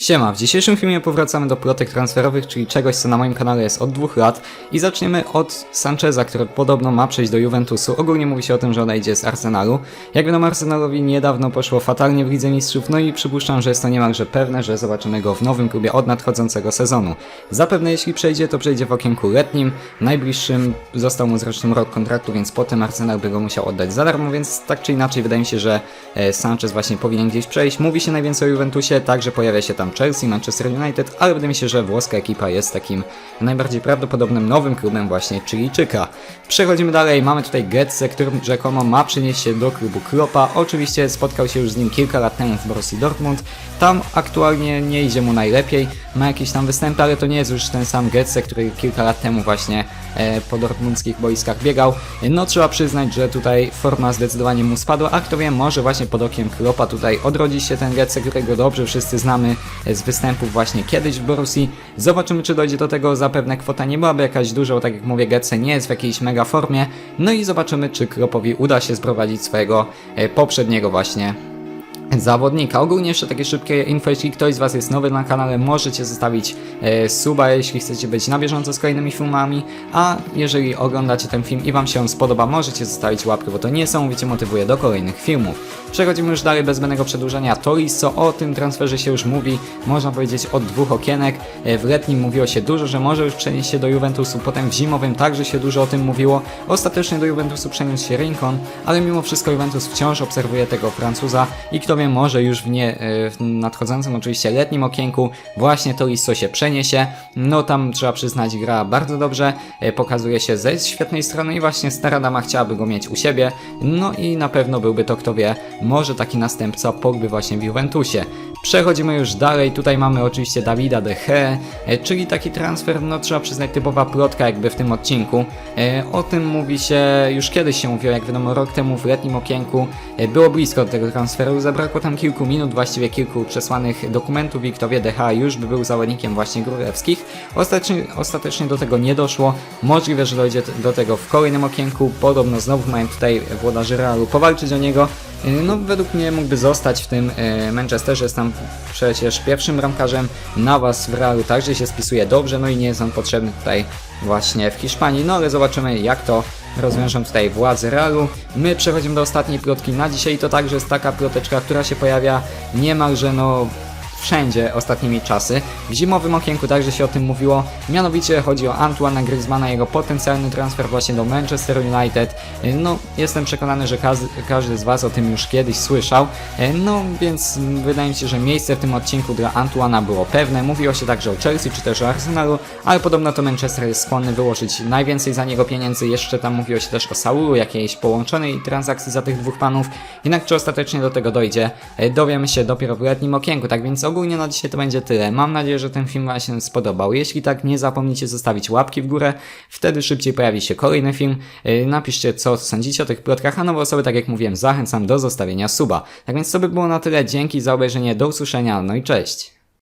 Siema, w dzisiejszym filmie powracamy do plotek transferowych, czyli czegoś co na moim kanale jest od dwóch lat i zaczniemy od Sancheza, który podobno ma przejść do Juventusu. Ogólnie mówi się o tym, że odejdzie z Arsenalu. Jak wiadomo Arsenalowi niedawno poszło fatalnie w Lidze Mistrzów, no i przypuszczam, że jest to niemalże pewne, że zobaczymy go w nowym klubie od nadchodzącego sezonu. Zapewne jeśli przejdzie, to przejdzie w okienku letnim, najbliższym został mu zresztą rok kontraktu, więc potem Arsenal by go musiał oddać za darmo, więc tak czy inaczej wydaje mi się, że e, Sanchez właśnie powinien gdzieś przejść. Mówi się najwięcej o Juventusie, także pojawia się tam Chelsea, Manchester United, ale wydaje mi się, że włoska ekipa jest takim najbardziej prawdopodobnym nowym klubem właśnie Chilijczyka. Przechodzimy dalej, mamy tutaj Getze, który rzekomo ma przenieść się do klubu Kloppa. Oczywiście spotkał się już z nim kilka lat temu w Borussii Dortmund. Tam aktualnie nie idzie mu najlepiej, ma jakieś tam występy, ale to nie jest już ten sam Getze, który kilka lat temu właśnie e, po dortmundzkich boiskach biegał. No trzeba przyznać, że tutaj forma zdecydowanie mu spadła, a kto wie, może właśnie pod okiem Kloppa tutaj odrodzi się ten Getze, którego dobrze wszyscy znamy z występów właśnie kiedyś w Borussii. Zobaczymy, czy dojdzie do tego, zapewne kwota nie byłaby jakaś duża, bo tak jak mówię, Getze nie jest w jakiejś mega formie. No i zobaczymy, czy Kloppowi uda się sprowadzić swojego e, poprzedniego właśnie zawodnika. Ogólnie jeszcze takie szybkie info, jeśli ktoś z Was jest nowy na kanale, możecie zostawić e, suba, jeśli chcecie być na bieżąco z kolejnymi filmami, a jeżeli oglądacie ten film i Wam się on spodoba, możecie zostawić łapkę, bo to niesamowicie motywuje do kolejnych filmów. Przechodzimy już dalej bez zbędnego przedłużenia. Toriso, o tym transferze się już mówi, można powiedzieć od dwóch okienek. E, W letnim mówiło się dużo, że może już przenieść się do Juventusu, potem w zimowym także się dużo o tym mówiło. Ostatecznie do Juventusu przeniósł się Rincon, ale mimo wszystko Juventus wciąż obserwuje tego Francuza i kto wie, może już w, nie, e, w nadchodzącym oczywiście letnim okienku właśnie Toriso się przeniesie. No tam trzeba przyznać, gra bardzo dobrze, e, pokazuje się ze świetnej strony i właśnie stara dama chciałaby go mieć u siebie. No i na pewno byłby to, kto wie, może taki następca Pogby właśnie w Juventusie. Przechodzimy już dalej, tutaj mamy oczywiście Dawida De Gea, e, czyli taki transfer, no trzeba przyznać typowa plotka jakby w tym odcinku. E, O tym mówi się, już kiedyś się mówiło, jak wiadomo rok temu w letnim okienku e, było blisko tego transferu, zabrakło tam kilku minut, właściwie kilku przesłanych dokumentów i kto wie, De Gea już by był zawodnikiem właśnie Grurewskich. Ostatecznie, ostatecznie do tego nie doszło, możliwe, że dojdzie do tego w kolejnym okienku, podobno znowu mają tutaj włodarze Realu powalczyć o niego, no, według mnie mógłby zostać w tym e, Manchesterze, jest tam przecież pierwszym bramkarzem, na was w Realu także się spisuje dobrze, no i nie jest on potrzebny tutaj właśnie w Hiszpanii, no ale zobaczymy jak to rozwiążą tutaj władze Realu. My przechodzimy do ostatniej plotki na dzisiaj to także jest taka ploteczka, która się pojawia niemalże no wszędzie ostatnimi czasy. W zimowym okienku także się o tym mówiło. Mianowicie chodzi o Antoine Griezmana, jego potencjalny transfer właśnie do Manchester United. No, jestem przekonany, że każdy, z Was o tym już kiedyś słyszał. No, więc wydaje mi się, że miejsce w tym odcinku dla Antoana było pewne. Mówiło się także o Chelsea czy też o Arsenalu, ale podobno to Manchester jest skłonny wyłożyć najwięcej za niego pieniędzy. Jeszcze tam mówiło się też o Saulu, jakiejś połączonej transakcji za tych dwóch panów. Jednak czy ostatecznie do tego dojdzie, e, dowiemy się dopiero w letnim okienku. Tak więc ogólnie na dzisiaj to będzie tyle. Mam nadzieję, że ten film Wam się spodobał. Jeśli tak, nie zapomnijcie zostawić łapki w górę. Wtedy szybciej pojawi się kolejny film. E, Napiszcie, co sądzicie o tych plotkach, a nowe osoby, tak jak mówiłem, zachęcam do zostawienia suba. Tak więc to by było na tyle. Dzięki za obejrzenie. Do usłyszenia. No i cześć.